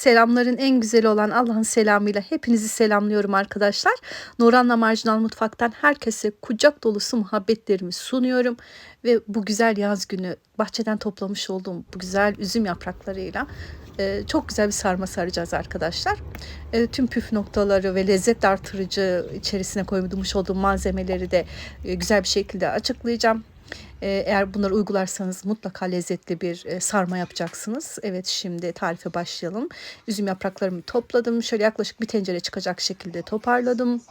Selamların en güzeli olan Allah'ın selamıyla hepinizi selamlıyorum arkadaşlar. Nuran'la Marjinal Mutfak'tan herkese kucak dolusu muhabbetlerimi sunuyorum. Ve bu güzel yaz günü bahçeden toplamış olduğum bu güzel üzüm yapraklarıyla e, çok güzel bir sarma saracağız arkadaşlar. E, tüm püf noktaları ve lezzet artırıcı içerisine koymuş olduğum malzemeleri de e, güzel bir şekilde açıklayacağım. Ee, Eğer bunları uygularsanız mutlaka lezzetli bir e, sarma yapacaksınız. Evet şimdi tarife başlayalım. Üzüm yapraklarımı topladım. Şöyle yaklaşık bir tencere çıkacak şekilde toparladım.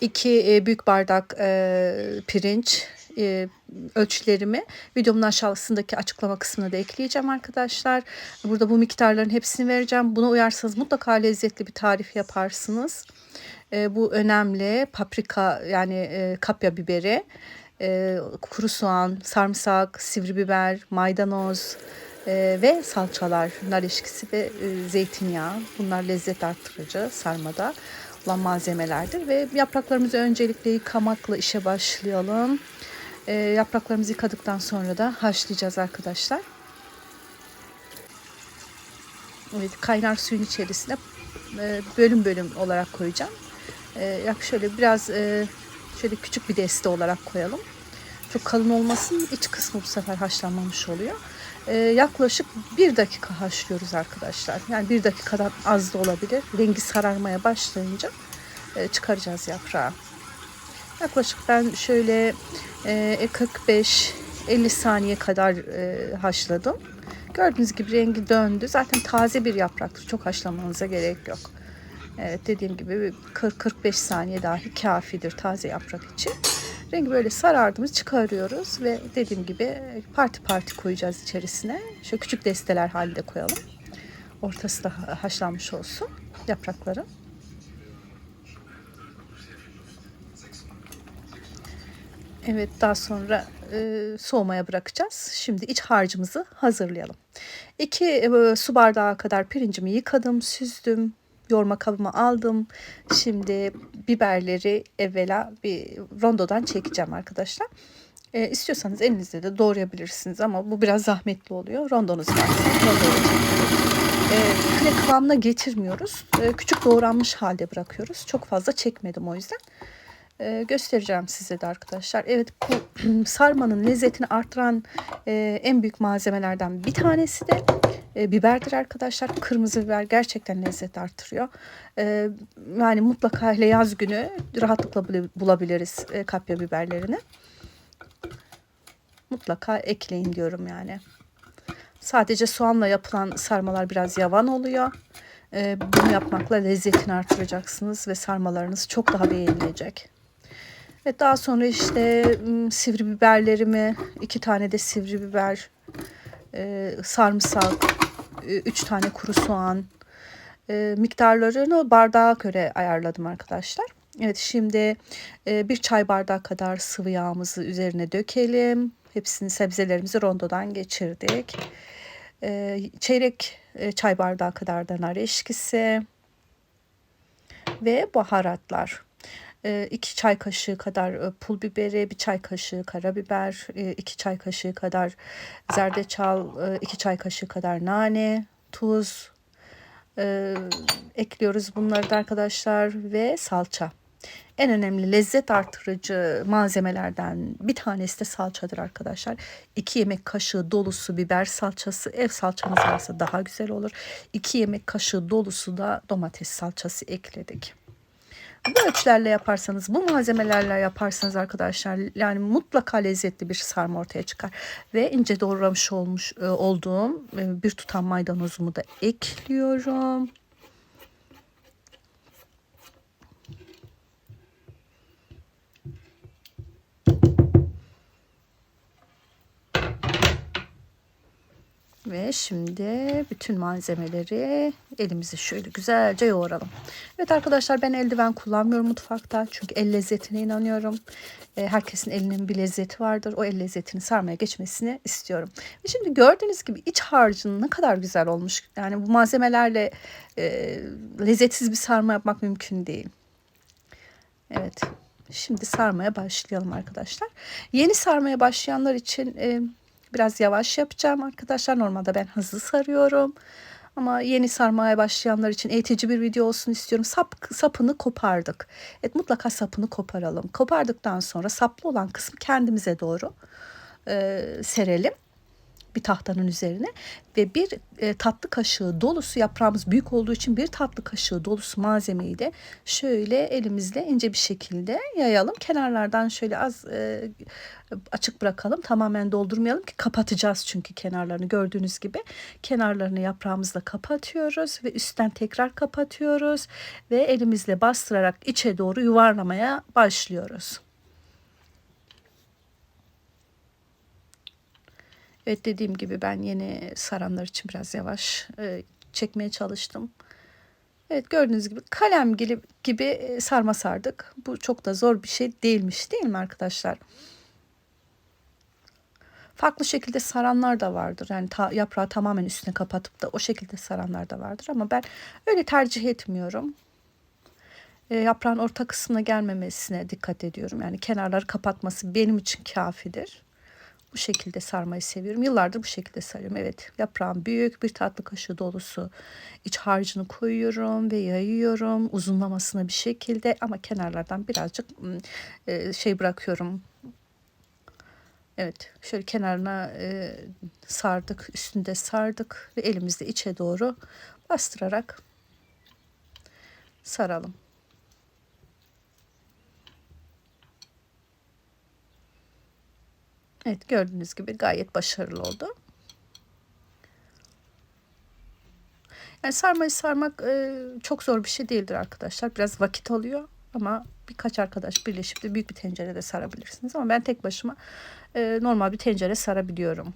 2 büyük bardak e, pirinç e, ölçülerimi videomun aşağısındaki açıklama kısmına da ekleyeceğim arkadaşlar. Burada bu miktarların hepsini vereceğim. Buna uyarsanız mutlaka lezzetli bir tarif yaparsınız. E, bu önemli. Paprika yani e, kapya biberi e, kuru soğan, sarımsak, sivri biber, maydanoz e, ve salçalar, nar ilişkisi ve e, zeytinyağı. Bunlar lezzet arttırıcı sarmada olan malzemelerdir. Ve yapraklarımızı öncelikle yıkamakla işe başlayalım. E, yapraklarımızı yıkadıktan sonra da haşlayacağız arkadaşlar. Evet, kaynar suyun içerisine e, bölüm bölüm olarak koyacağım. E, şöyle biraz e, şöyle küçük bir deste olarak koyalım. Çok kalın olmasın iç kısmı bu sefer haşlanmamış oluyor. Ee, yaklaşık bir dakika haşlıyoruz arkadaşlar. Yani bir dakikadan az da olabilir. Rengi sararmaya başlayınca e, çıkaracağız yaprağı. Yaklaşık ben şöyle e, 45-50 saniye kadar e, haşladım. Gördüğünüz gibi rengi döndü. Zaten taze bir yapraktır. Çok haşlamanıza gerek yok. Evet dediğim gibi 40-45 saniye dahi kafidir taze yaprak için. Rengi böyle sarardığımız çıkarıyoruz ve dediğim gibi parti parti koyacağız içerisine. Şöyle küçük desteler halinde koyalım. Ortası da haşlanmış olsun yaprakları. Evet daha sonra e, soğumaya bırakacağız. Şimdi iç harcımızı hazırlayalım. 2 e, su bardağı kadar pirincimi yıkadım, süzdüm, yoğurma kabıma aldım. Şimdi biberleri evvela bir rondodan çekeceğim arkadaşlar. E, istiyorsanız elinizde de doğrayabilirsiniz ama bu biraz zahmetli oluyor. Rondonuz var. E, küre kıvamına getirmiyoruz. E, küçük doğranmış halde bırakıyoruz. Çok fazla çekmedim o yüzden. E, göstereceğim size de arkadaşlar. Evet bu sarmanın lezzetini artıran e, en büyük malzemelerden bir tanesi de e, biberdir arkadaşlar. Kırmızı biber gerçekten lezzet artırıyor. E, yani mutlaka hele yaz günü rahatlıkla bulabiliriz e, kapya biberlerini. Mutlaka ekleyin diyorum yani. Sadece soğanla yapılan sarmalar biraz yavan oluyor. Bunu yapmakla lezzetini artıracaksınız ve sarmalarınız çok daha beğenilecek. Ve daha sonra işte sivri biberlerimi, iki tane de sivri biber, sarımsak, 3 tane kuru soğan e, miktarlarını bardağa göre ayarladım arkadaşlar. Evet şimdi e, bir çay bardağı kadar sıvı yağımızı üzerine dökelim. Hepsini sebzelerimizi rondodan geçirdik. E, çeyrek e, çay bardağı kadar da nar eşkisi ve baharatlar. 2 çay kaşığı kadar pul biberi, bir çay kaşığı karabiber, 2 çay kaşığı kadar zerdeçal, 2 çay kaşığı kadar nane, tuz e, ekliyoruz bunları da arkadaşlar ve salça. En önemli lezzet artırıcı malzemelerden bir tanesi de salçadır arkadaşlar. 2 yemek kaşığı dolusu biber salçası, ev salçanız varsa daha güzel olur. 2 yemek kaşığı dolusu da domates salçası ekledik. Bu ölçülerle yaparsanız, bu malzemelerle yaparsanız arkadaşlar yani mutlaka lezzetli bir sarma ortaya çıkar. Ve ince doğramış olmuş e, olduğum e, bir tutam maydanozumu da ekliyorum. Ve şimdi bütün malzemeleri elimizi şöyle güzelce yoğuralım. Evet arkadaşlar ben eldiven kullanmıyorum mutfakta. Çünkü el lezzetine inanıyorum. E, herkesin elinin bir lezzeti vardır. O el lezzetini sarmaya geçmesini istiyorum. Ve şimdi gördüğünüz gibi iç harcın ne kadar güzel olmuş. Yani bu malzemelerle e, lezzetsiz bir sarma yapmak mümkün değil. Evet. Şimdi sarmaya başlayalım arkadaşlar. Yeni sarmaya başlayanlar için... E, Biraz yavaş yapacağım arkadaşlar. Normalde ben hızlı sarıyorum. Ama yeni sarmaya başlayanlar için eğitici bir video olsun istiyorum. Sap, sapını kopardık. Evet mutlaka sapını koparalım. Kopardıktan sonra saplı olan kısmı kendimize doğru e, serelim bir tahtanın üzerine ve bir e, tatlı kaşığı dolusu yaprağımız büyük olduğu için bir tatlı kaşığı dolusu malzemeyi de şöyle elimizle ince bir şekilde yayalım. Kenarlardan şöyle az e, açık bırakalım. Tamamen doldurmayalım ki kapatacağız çünkü kenarlarını gördüğünüz gibi. Kenarlarını yaprağımızla kapatıyoruz ve üstten tekrar kapatıyoruz ve elimizle bastırarak içe doğru yuvarlamaya başlıyoruz. Evet dediğim gibi ben yeni saranlar için biraz yavaş e, çekmeye çalıştım. Evet gördüğünüz gibi kalem gibi, gibi e, sarma sardık. Bu çok da zor bir şey değilmiş değil mi arkadaşlar? Farklı şekilde saranlar da vardır. Yani ta, yaprağı tamamen üstüne kapatıp da o şekilde saranlar da vardır. Ama ben öyle tercih etmiyorum. E, yaprağın orta kısmına gelmemesine dikkat ediyorum. Yani kenarları kapatması benim için kafidir. Bu şekilde sarmayı seviyorum. Yıllardır bu şekilde sarıyorum. Evet yaprağım büyük bir tatlı kaşığı dolusu iç harcını koyuyorum ve yayıyorum uzunlamasına bir şekilde ama kenarlardan birazcık e, şey bırakıyorum. Evet şöyle kenarına e, sardık üstünde sardık ve elimizde içe doğru bastırarak saralım. Evet gördüğünüz gibi gayet başarılı oldu. Yani sarmayı sarmak e, çok zor bir şey değildir arkadaşlar. Biraz vakit alıyor ama birkaç arkadaş birleşip de büyük bir tencerede sarabilirsiniz. Ama ben tek başıma e, normal bir tencere sarabiliyorum.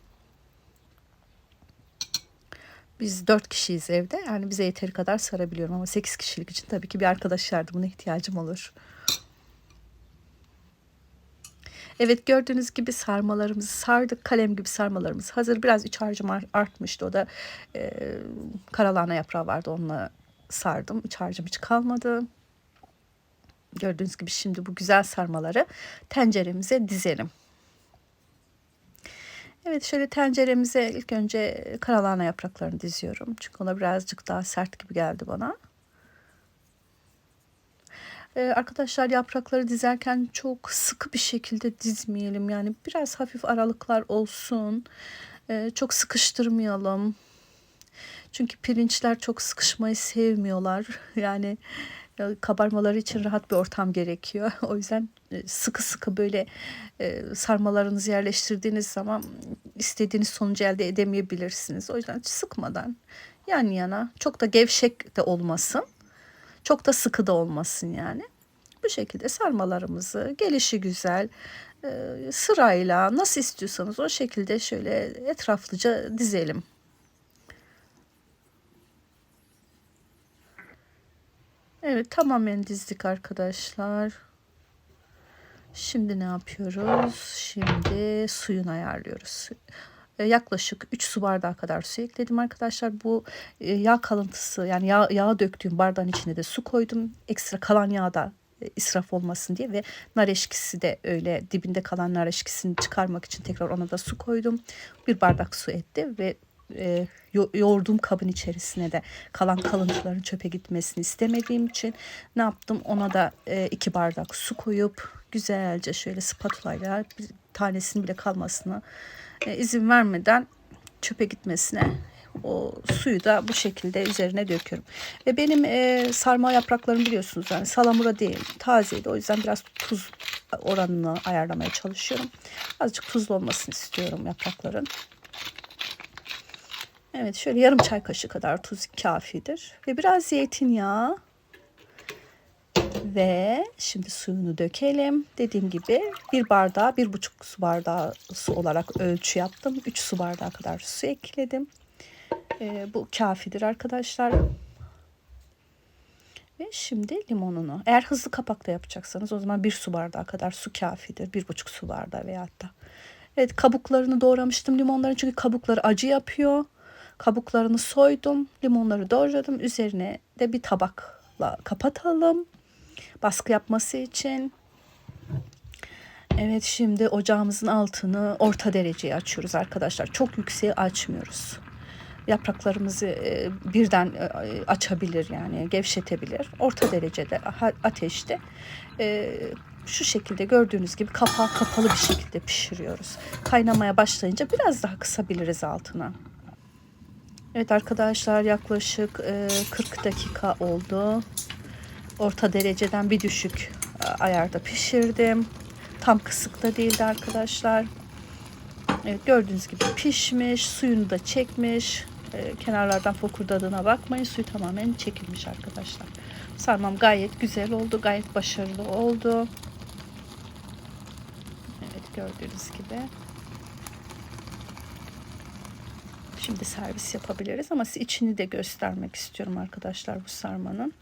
Biz dört kişiyiz evde. Yani bize yeteri kadar sarabiliyorum ama sekiz kişilik için tabii ki bir arkadaş yardımına ihtiyacım olur. Evet gördüğünüz gibi sarmalarımızı sardık. Kalem gibi sarmalarımız hazır. Biraz iç harcım artmıştı. O da e, karalahana yaprağı vardı. Onunla sardım. İç harcım hiç kalmadı. Gördüğünüz gibi şimdi bu güzel sarmaları tenceremize dizelim. Evet şöyle tenceremize ilk önce karalahana yapraklarını diziyorum. Çünkü ona birazcık daha sert gibi geldi bana. Ee, arkadaşlar yaprakları dizerken çok sıkı bir şekilde dizmeyelim. Yani biraz hafif aralıklar olsun. Ee, çok sıkıştırmayalım. Çünkü pirinçler çok sıkışmayı sevmiyorlar. Yani e, kabarmaları için rahat bir ortam gerekiyor. O yüzden e, sıkı sıkı böyle e, sarmalarınızı yerleştirdiğiniz zaman istediğiniz sonucu elde edemeyebilirsiniz. O yüzden sıkmadan yan yana çok da gevşek de olmasın. Çok da sıkı da olmasın yani. Bu şekilde sarmalarımızı gelişi güzel e, sırayla nasıl istiyorsanız o şekilde şöyle etraflıca dizelim. Evet tamamen dizdik arkadaşlar. Şimdi ne yapıyoruz? Şimdi suyunu ayarlıyoruz. E, yaklaşık 3 su bardağı kadar su ekledim arkadaşlar. Bu e, yağ kalıntısı yani yağ, yağ döktüğüm bardağın içine de su koydum. Ekstra kalan yağ da e, israf olmasın diye ve nar eşkisi de öyle dibinde kalan nar eşkisini çıkarmak için tekrar ona da su koydum. Bir bardak su etti ve e, yoğurduğum kabın içerisine de kalan kalıntıların çöpe gitmesini istemediğim için ne yaptım ona da e, iki bardak su koyup güzelce şöyle spatula ile tanesinin bile kalmasını e, izin vermeden çöpe gitmesine o suyu da bu şekilde üzerine döküyorum. Ve benim e, sarma yapraklarım biliyorsunuz yani salamura değil tazeydi. O yüzden biraz tuz oranını ayarlamaya çalışıyorum. Azıcık tuzlu olmasını istiyorum yaprakların. Evet şöyle yarım çay kaşığı kadar tuz kafidir. Ve biraz zeytinyağı ve şimdi suyunu dökelim. Dediğim gibi bir bardağı bir buçuk su bardağı su olarak ölçü yaptım. Üç su bardağı kadar su ekledim. Ee, bu kafidir arkadaşlar. Ve şimdi limonunu. Eğer hızlı kapakta yapacaksanız o zaman bir su bardağı kadar su kafidir. Bir buçuk su bardağı veyahut da. Evet kabuklarını doğramıştım limonların çünkü kabukları acı yapıyor. Kabuklarını soydum. Limonları doğradım. Üzerine de bir tabakla kapatalım baskı yapması için. Evet şimdi ocağımızın altını orta dereceye açıyoruz arkadaşlar. Çok yükseği açmıyoruz. yapraklarımızı e, birden e, açabilir yani gevşetebilir. Orta derecede ateşte e, şu şekilde gördüğünüz gibi kapağı kapalı bir şekilde pişiriyoruz. Kaynamaya başlayınca biraz daha kısabiliriz altına. Evet arkadaşlar yaklaşık e, 40 dakika oldu. Orta dereceden bir düşük e, ayarda pişirdim. Tam kısık da değildi arkadaşlar. Evet gördüğünüz gibi pişmiş, suyunu da çekmiş. E, kenarlardan fokurdadığına bakmayın. Suyu tamamen çekilmiş arkadaşlar. Sarmam gayet güzel oldu. Gayet başarılı oldu. Evet gördüğünüz gibi. Şimdi servis yapabiliriz ama içini de göstermek istiyorum arkadaşlar bu sarmanın.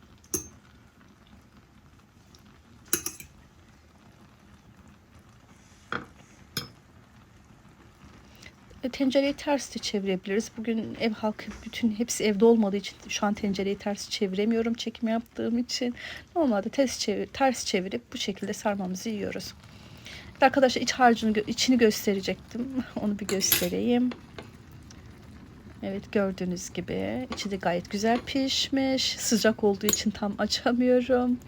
Tencereyi ters de çevirebiliriz. Bugün ev halkı bütün hepsi evde olmadığı için şu an tencereyi ters çeviremiyorum çekim yaptığım için. Normalde ters çevir, ters çevirip bu şekilde sarmamızı yiyoruz. Arkadaşlar iç harcını içini gösterecektim. Onu bir göstereyim. Evet gördüğünüz gibi içi de gayet güzel pişmiş. Sıcak olduğu için tam açamıyorum.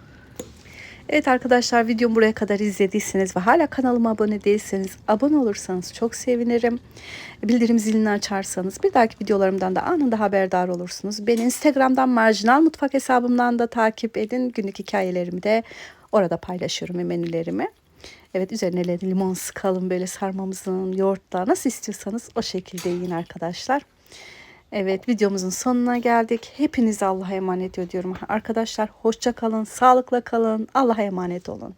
Evet arkadaşlar videomu buraya kadar izlediyseniz ve hala kanalıma abone değilseniz abone olursanız çok sevinirim. Bildirim zilini açarsanız bir dahaki videolarımdan da anında haberdar olursunuz. Beni Instagram'dan marjinal mutfak hesabımdan da takip edin. Günlük hikayelerimi de orada paylaşıyorum menülerimi. Evet üzerine limon sıkalım böyle sarmamızın yoğurtla nasıl istiyorsanız o şekilde yiyin arkadaşlar. Evet videomuzun sonuna geldik. Hepinizi Allah'a emanet ediyorum. Arkadaşlar hoşça kalın, sağlıkla kalın. Allah'a emanet olun.